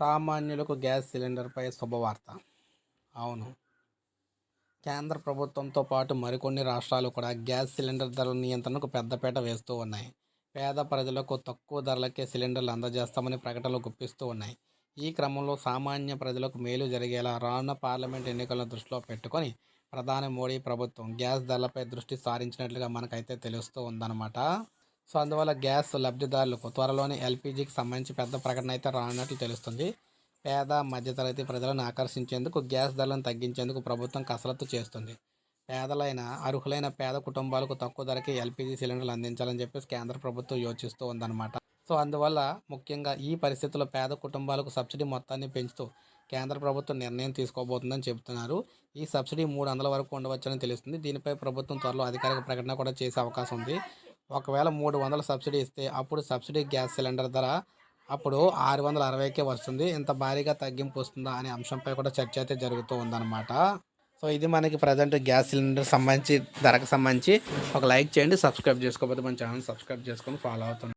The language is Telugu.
సామాన్యులకు గ్యాస్ సిలిండర్పై శుభవార్త. అవును. కేంద్ర ప్రభుత్వంతో పాటు మరికొన్ని రాష్ట్రాలు కూడా గ్యాస్ సిలిండర్ ధరల నియంత్రణకు పెద్దపీట వేస్తూ ఉన్నాయి. పేద ప్రజలకు తక్కువ ధరలకే సిలిండర్లు అందజేస్తామని ప్రకటనలు గుప్పిస్తూ ఉన్నాయి. ఈ క్రమంలో సామాన్య ప్రజలకు మేలు జరిగేలా రానున్న పార్లమెంట్ ఎన్నికలను దృష్టిలో పెట్టుకొని ప్రధాని మోడీ ప్రభుత్వం గ్యాస్ ధరలపై దృష్టి సారించినట్లుగా మనకైతే తెలుస్తూ ఉందన్నమాట. సో అందువల్ల గ్యాస్ లబ్ధిదారులకు త్వరలోనే ఎల్పిజికి సంబంధించి పెద్ద ప్రకటన అయితే రానున్నట్లు తెలుస్తుంది. పేద మధ్యతరగతి ప్రజలను ఆకర్షించేందుకు గ్యాస్ ధరలను తగ్గించేందుకు ప్రభుత్వం కసరత్తు చేస్తుంది. పేదలైన అర్హులైన పేద కుటుంబాలకు తక్కువ ధరకి ఎల్పిజి సిలిండర్లు అందించాలని చెప్పేసి కేంద్ర ప్రభుత్వం యోచిస్తూ ఉందన్నమాట. సో అందువల్ల ముఖ్యంగా ఈ పరిస్థితుల్లో పేద కుటుంబాలకు సబ్సిడీ మొత్తాన్ని పెంచుతూ కేంద్ర ప్రభుత్వం నిర్ణయం తీసుకోబోతుందని చెబుతున్నారు. ఈ సబ్సిడీ మూడు వందల వరకు ఉండవచ్చని తెలుస్తుంది. దీనిపై ప్రభుత్వం త్వరలో అధికారిక ప్రకటన కూడా చేసే అవకాశం ఉంది. ఒకవేళ మూడు వందల సబ్సిడీ ఇస్తే అప్పుడు సబ్సిడీ గ్యాస్ సిలిండర్ ధర అప్పుడు ఆరు వందల అరవైకే వస్తుంది. ఇంత భారీగా తగ్గింపు వస్తుందా అనే అంశంపై కూడా చర్చ అయితే జరుగుతూ ఉందన్నమాట. సో ఇది మనకి ప్రజెంట్ గ్యాస్ సిలిండర్ సంబంధించి ధరకు సంబంధించి. ఒక లైక్ చేయండి సబ్స్క్రైబ్ చేసుకోకపోతే మన ఛానల్ సబ్స్క్రైబ్ చేసుకొని ఫాలో అవుతుంది